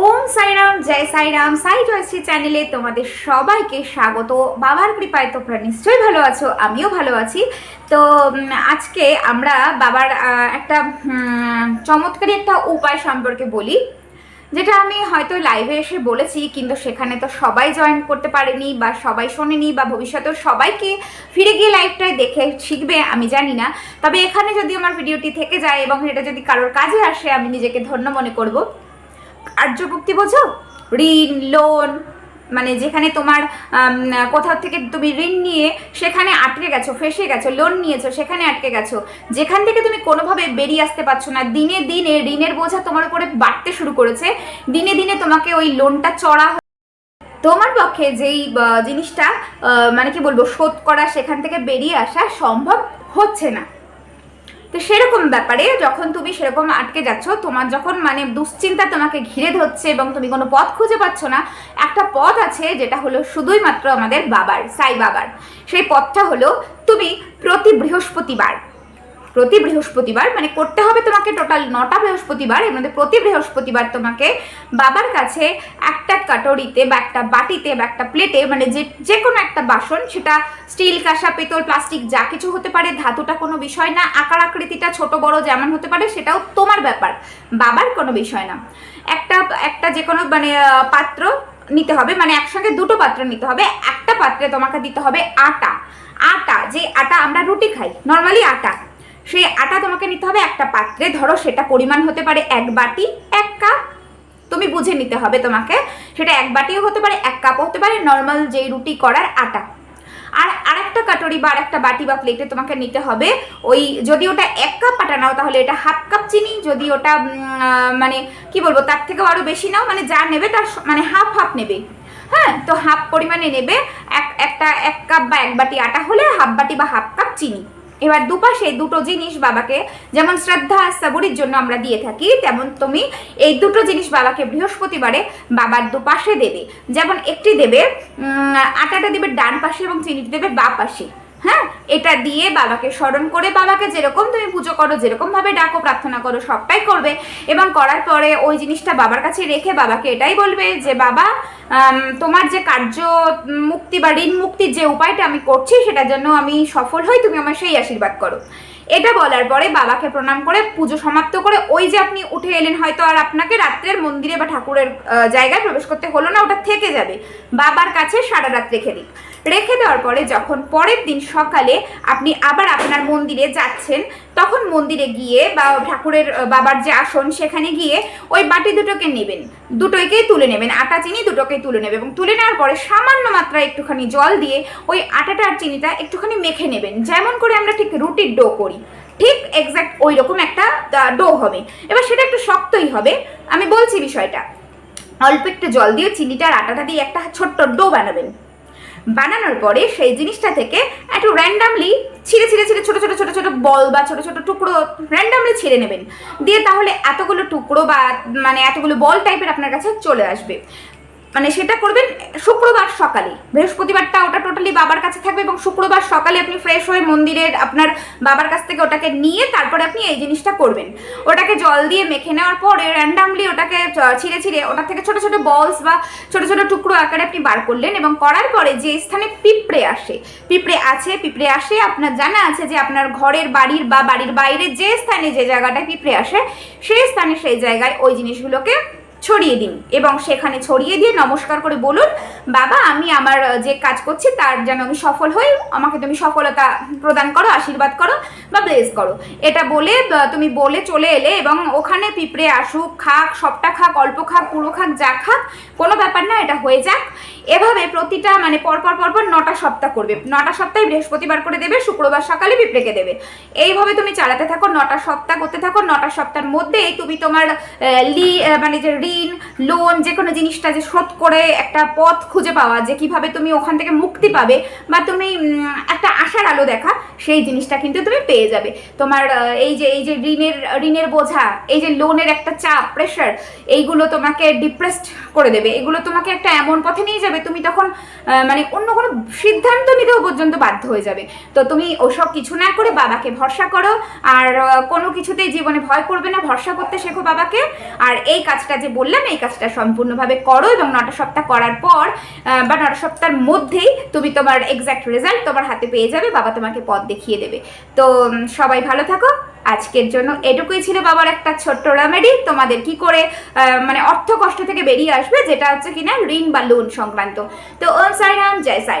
ওম সাইরাম, জয় সাইরাম, সাই জয়শ্রী চ্যানেলে তোমাদের সবাইকে স্বাগত। বাবার কৃপায় তোমরা নিশ্চয়ই ভালো আছো, আমিও ভালো আছি। তো আজকে আমরা বাবার একটা চমৎকারী একটা উপায় সম্পর্কে বলি, যেটা আমি হয়তো লাইভে এসে বলেছি, কিন্তু সেখানে তো সবাই জয়েন করতে পারেনি বা সবাই শোনেনি বা ভবিষ্যতেও সবাইকে ফিরে গিয়ে লাইভটায় দেখে শিখবে, আমি জানি না। তবে এখানে যদি আমার ভিডিওটি থেকে যায় এবং এটা যদি কারোর কাজে আসে, আমি নিজেকে ধন্য মনে করব। কার্যভুক্তি বোঝো? ঋণ, লোন মানে যেখানে তোমার কোথাও থেকে তুমি ঋণ নিয়ে সেখানে আটকে গেছো, ফেসে গেছো, লোন নিয়েছো, সেখানে আটকে গেছো। যেখান থেকে তুমি কোনোভাবে বেরিয়ে আসতে পারছ না, দিনে দিনে ঋণের বোঝা তোমার উপরে বাড়তে শুরু করেছে। দিনে দিনে তোমাকে ওই লোনটা চড়া তোমার পক্ষে যেই জিনিসটা মানে কি বলব, শোধ করা, সেখান থেকে বেরিয়ে আসা সম্ভব হচ্ছে না। তো সেরকম ব্যাপারে যখন তুমি সেরকম আটকে যাচ্ছ, তোমার যখন মানে দুশ্চিন্তা তোমাকে ঘিরে ধরছে এবং তুমি কোনো পথ খুঁজে পাচ্ছ না, একটা পথ আছে যেটা হলো শুধুই মাত্র আমাদের বাবার, সাই বাবার। সেই পথটা হলো তুমি প্রতি বৃহস্পতিবার প্রতি বৃহস্পতিবার মানে করতে হবে তোমাকে টোটাল নটা বৃহস্পতিবার, এর মধ্যে প্রতি বৃহস্পতিবার তোমাকে বাবার কাছে একটা কাটরিতে বা একটা বাটিতে বা একটা প্লেটে মানে যে যে কোনো একটা বাসন, সেটা স্টিল কাঁসা, পেতল প্লাস্টিক যা কিছু হতে পারে, ধাতুটা কোনো বিষয় না, আকার আকৃতিটা ছোট, বড় যেমন হতে পারে, সেটাও তোমার ব্যাপার, বাবার কোনো বিষয় না। একটা একটা যে কোনো মানে পাত্র নিতে হবে মানে একসঙ্গে দুটো পাত্র নিতে হবে, একটা পাত্রে তোমাকে দিতে হবে আটা। আটা, যে আটা আমরা রুটি খাই, নর্মালি আটা। তোমাকে নিতে হবে, একটা পাত্রে ধরো সেটা পরিমাণ হতে পারে এক বাটি, এক কাপ। তুমি বুঝে নিতে হবে তোমাকে, সেটা এক বাটিও হতে পারে, এক কাপও হতে পারে নর্মাল যেই রুটি করার আটা। আর আরেকটা কাটরি বা আরেকটা বাটি বা প্লেটে তোমাকে নিতে হবে, ওই যদি ওটা এক কাপ আটা নাও, তাহলে এটা হাফ কাপ চিনি, যদি ওটা মানে কি বলব, তার থেকেও আরও বেশি নাও মানে যা নেবে তার মানে হাফ হাফ নেবে। হ্যাঁ তো হাফ পরিমাণে নেবে, এক, একটা এক কাপ বা এক বাটি আটা হলে হাফ বাটি বা হাফ কাপ চিনি। এবার দুপাশে দুটো জিনিস বাবাকে যেমন শ্রদ্ধা আর সাবরির জন্য আমরা দিয়ে থাকি, তেমন তুমি এই দুটো জিনিস বাবাকে বৃহস্পতিবারে বাবার দুপাশে দেবে। যেমন একটি দেবে আটাটা দেবে ডান পাশে এবং চিনিটি দেবে বা পাশে। হ্যাঁ এটা দিয়ে বাবাকে স্মরণ করে বাবাকে যেরকম তুমি পুজো করো, যেরকম ভাবে ডাকো, প্রার্থনা করো, সবটাই করবে। এবং করার পরে ওই জিনিসটা বাবার কাছে রেখে বাবাকে এটাই বলবে যে, বাবা তোমার যে কার্য মুক্তি বা ঋণ মুক্তির যে উপায়টা আমি করছি, সেটার জন্য আমি সফল হই, তুমি আমার সেই আশীর্বাদ করো। এটা বলার পরে বাবাকে প্রণাম করে পুজো সমাপ্ত করে ওই যে আপনি উঠে এলেন, হয়তো আর আপনাকে রাত্রের মন্দিরে বা ঠাকুরের জায়গায় প্রবেশ করতে হলো না, ওটা থেকে যাবে। বাবার কাছে সারা রাত রেখে দিন রেখে দেওয়ার পরে যখন পরের দিন সকালে আপনি আবার আপনার মন্দিরে যাচ্ছেন, তখন মন্দিরে গিয়ে বা ঠাকুরের বাবার যে আসন সেখানে গিয়ে ওই বাটি দুটোকে নেবেন। দুটোকেই তুলে নেবেন, আটা, চিনি দুটোকেই তুলে নেবেন এবং তুলে নেওয়ার পরে সামান্য মাত্রায় একটুখানি জল দিয়ে ওই আটাটা আর চিনিটা একটুখানি মেখে নেবেন। যেমন করে আমরা ঠিক রুটির ডো করি। ঠিক এক্স্যাক্ট ওই রকম একটা ডো হবে। এবার সেটা একটু শক্তই হবে। আমি বলছি বিষয়টা। অল্প একটু জল দিয়ে চিনিটা আর আটাটা দিয়ে একটা ছোট্ট ডো বানাবেন। বানানোর পরে সেই জিনিসটা থেকে একটু র্যান্ডামলি ছিঁড়ে ছিঁড়ে ছিঁড়ে ছোটো ছোটো ছোটো ছোটো বল বা ছোটো ছোটো টুকরো র্যান্ডামলি ছিঁড়ে নেবেন। দিয়ে তাহলে এতগুলো টুকরো বা মানে এতগুলো বল টাইপের আপনার কাছে চলে আসবে। মানে সেটা করবেন শুক্রবার সকালে। বৃহস্পতিবারটা ওটা টোটালি বাবার কাছে থাকবে এবং শুক্রবার সকালে আপনি ফ্রেশ হয়ে মন্দিরের আপনার বাবার কাছ থেকে ওটাকে নিয়ে তারপরে আপনি এই জিনিসটা করবেন। ওটাকে জল দিয়ে মেখে নেওয়ার পরে র্যান্ডামলি ওটাকে ছিঁড়ে ছিঁড়ে ওটা থেকে ছোট ছোট বলস বা ছোট ছোট টুকরো আকারে আপনি বার করলেন এবং করার পরে যে স্থানে পিঁপড়ে আসে, পিঁপড়ে আছে, পিঁপড়ে আসে, আপনার জানা আছে যে আপনার ঘরের বাড়ির বা বাড়ির বাইরে যে স্থানে যে জায়গাটায় পিঁপড়ে আসে, সেই স্থানে সেই জায়গায় ওই জিনিসগুলোকে ছড়িয়ে দিন এবং সেখানে ছড়িয়ে দিয়ে নমস্কার করে বলুন, বাবা, আমি আমার যে কাজ করছি তার যেন আমি সফল হই, আমাকে তুমি সফলতা প্রদান করো, আশীর্বাদ করো বা ব্লেস করো। এটা বলে তুমি বলে চলে এলে এবং ওখানে পিঁপড়ে আসুক, খাক, সবটা খাক, অল্প খাক, পুরো খাক, যা খাক, কোনো ব্যাপার না, এটা হয়ে যাক। এভাবে প্রতিটা মানে পরপর পরপর নটা সপ্তাহ করবে। নটা সপ্তাহে বৃহস্পতিবার করে দেবে, শুক্রবার সকালে পিঁপড়েকে দেবে। এইভাবে তুমি চালাতে থাকো, নটা সপ্তাহ করতে থাকো, নটা সপ্তাহের মধ্যেই তুমি তোমার লি মানে যে ঋণ লোন যে কোনো জিনিসটা যে শোধ করে একটা পথ খুঁজে পাওয়া, যে কীভাবে তুমি ওখান থেকে মুক্তি পাবে বা তুমি একটা আশার আলো দেখা, সেই জিনিসটা কিন্তু তুমি পেয়ে যাবে। তোমার এই যে এই যে ঋণের ঋণের বোঝা, এই যে লোনের একটা চাপ প্রেশার এইগুলো তোমাকে ডিপ্রেসড করে দেবে। এগুলো তোমাকে একটা এমন পথে নিয়ে যাবে, তুমি তখন মানে অন্য কোনো সিদ্ধান্ত নিতেও পর্যন্ত বাধ্য হয়ে যাবে। তো তুমি ওসব কিছু না করে বাবাকে ভরসা করো, আর কোনো কিছুতেই জীবনে ভয় করবে না, ভরসা করতে শেখো বাবাকে। আর এই কাজটা যে বললাম, এই কাজটা সম্পূর্ণভাবে করো এবং নটা সপ্তাহ করার পর বা নটা সপ্তাহের মধ্যেই তুমি তোমার এক্স্যাক্ট রেজাল্ট তোমার হাতে পেয়ে যাবে, বাবা তোমাকে পথ দেখিয়ে দেবে। তো সবাই ভালো থাকো। আজকের জন্য এটুকুই ছিল বাবার একটা ছোট্ট রেমেডি তোমাদের কি করে মানে অর্থ কষ্ট থেকে বেরিয়ে আসবে, যেটা হচ্ছে কিনা ঋণ বা লোন সংক্রান্ত। তো, ওম সাইরাম জয় সাইরাম